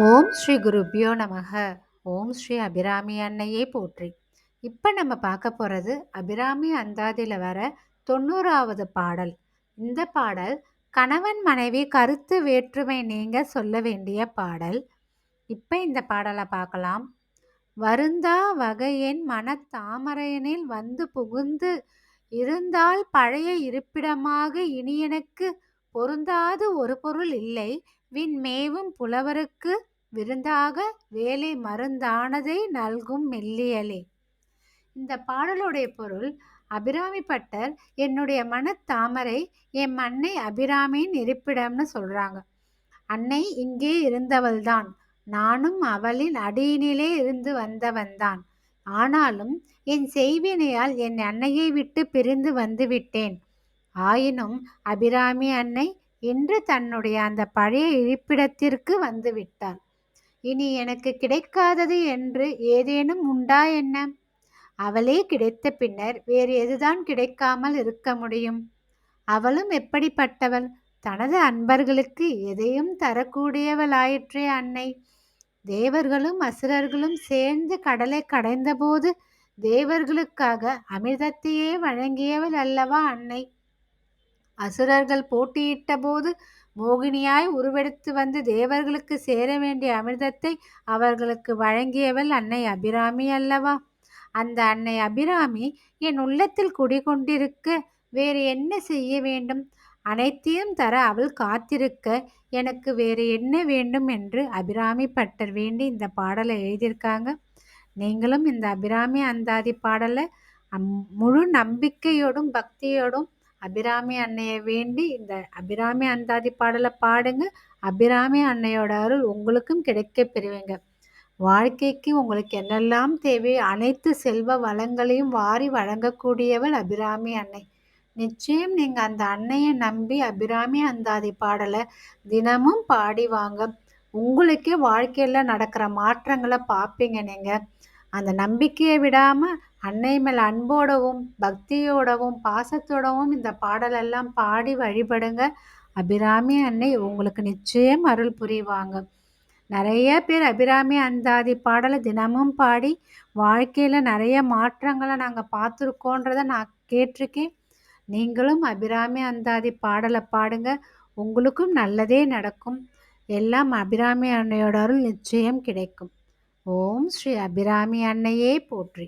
ஓம் ஸ்ரீ குருபியோ நமக. ஓம் ஸ்ரீ அபிராமி அன்னையே போற்றி. இப்போ நம்ம பார்க்க போகிறது அபிராமி அந்தாதியில் வர தொண்ணூறாவது பாடல். இந்த பாடல் கணவன் மனைவி கருத்து வேற்றுமை நீங்க சொல்ல வேண்டிய பாடல். இப்போ இந்த பாடலை பார்க்கலாம். வருந்தா வகையென் மனத்தாமரையனில் வந்து புகுந்து இருந்தால் பழைய இருப்பிடமாக இனி எனக்கு பொருந்தாது ஒரு பொருள் இல்லை. விண்மேவும் புலவருக்கு விருந்தாக வேலை மருந்தானதை நல்கும் மெல்லியலே. இந்த பாடலுடைய பொருள் அபிராமி பட்டர் என்னுடைய மனத்தாமரை என் அன்னை அபிராமியின் இருப்பிடம்னு சொல்கிறாங்க அன்னை இங்கே இருந்தவள்தான். நானும் அவளின் அடியினிலே இருந்து வந்தவன்தான். ஆனாலும் என் செய்வினையால் என் அன்னையை விட்டு பிரிந்து வந்துவிட்டேன். ஆயினும் அபிராமி அன்னை இன்று தன்னுடைய அந்த பழைய இருப்பிடத்திற்கு வந்து விட்டாள் இனி எனக்கு கிடைக்காதது என்று ஏதேனும் உண்டா என்ன? அவளே கிடைத்த பின்னர் வேறு எதுதான் கிடைக்காமல் இருக்க முடியும்? அவளும் எப்படிப்பட்டவள்? தனது அன்பர்களுக்கு எதையும் தரக்கூடியவளாயிற்றே அன்னை. தேவர்களும் அசுரர்களும் சேர்ந்து கடலை கடைந்தபோது தேவர்களுக்காக அமிர்தத்தையே வழங்கியவள் அல்லவா அன்னை? அசுரர்கள் போட்டியிட்ட போது மோகினியாய் உருவெடுத்து வந்து தேவர்களுக்கு சேர வேண்டிய அமிர்தத்தை அவர்களுக்கு வழங்கியவள் அன்னை அபிராமி அல்லவா? அந்த அன்னை அபிராமி என் உள்ளத்தில் குடிகொண்டிருக்க வேறு என்ன செய்ய வேண்டும்? அனைத்தையும் தர அவள் காத்திருக்க எனக்கு வேறு என்ன வேண்டும்? என்று அபிராமி பட்டர் வேண்டி இந்த பாடலை எழுதியிருக்காங்க. நீங்களும் இந்த அபிராமி அந்தாதி பாடலை முழு நம்பிக்கையோடும் பக்தியோடும் அபிராமி அன்னையை வேண்டி இந்த அபிராமி அந்தாதி பாடலை பாடுங்க. அபிராமி அன்னையோட அருள் உங்களுக்கும் கிடைக்க பெறுவீங்க. வாழ்க்கைக்கு உங்களுக்கு என்னெல்லாம் தேவை? அனைத்து செல்வ வளங்களையும் வாரி வழங்கக்கூடியவள் அபிராமி அன்னை. நிச்சயம் நீங்கள் அந்த அன்னையை நம்பி அபிராமி அந்தாதி பாடலை தினமும் பாடி வாங்க. உங்களுக்கே வாழ்க்கையில் நடக்கிற மாற்றங்களை பார்ப்பீங்க நீங்கள் அந்த நம்பிக்கையை விடாமல் அன்னை மேல் அன்போடவும் பக்தியோடவும் பாசத்தோடவும் இந்த பாடலெல்லாம் பாடி வழிபடுங்க. அபிராமி அன்னை உங்களுக்கு நிச்சயம் அருள் புரிவாங்க. நிறைய பேர் அபிராமி அந்தாதி பாடலை தினமும் பாடி வாழ்க்கையில் நிறைய மாற்றங்களை நாங்கள் பார்த்துருக்கோன்றதை நான் கேட்டிருக்கேன். நீங்களும் அபிராமி அந்தாதி பாடலை பாடுங்க. உங்களுக்கும் நல்லதே நடக்கும். எல்லாம் அபிராமி அன்னையோட அருள் நிச்சயம் கிடைக்கும். ஓம் ஸ்ரீ அபிராமி அன்னையே போற்றி.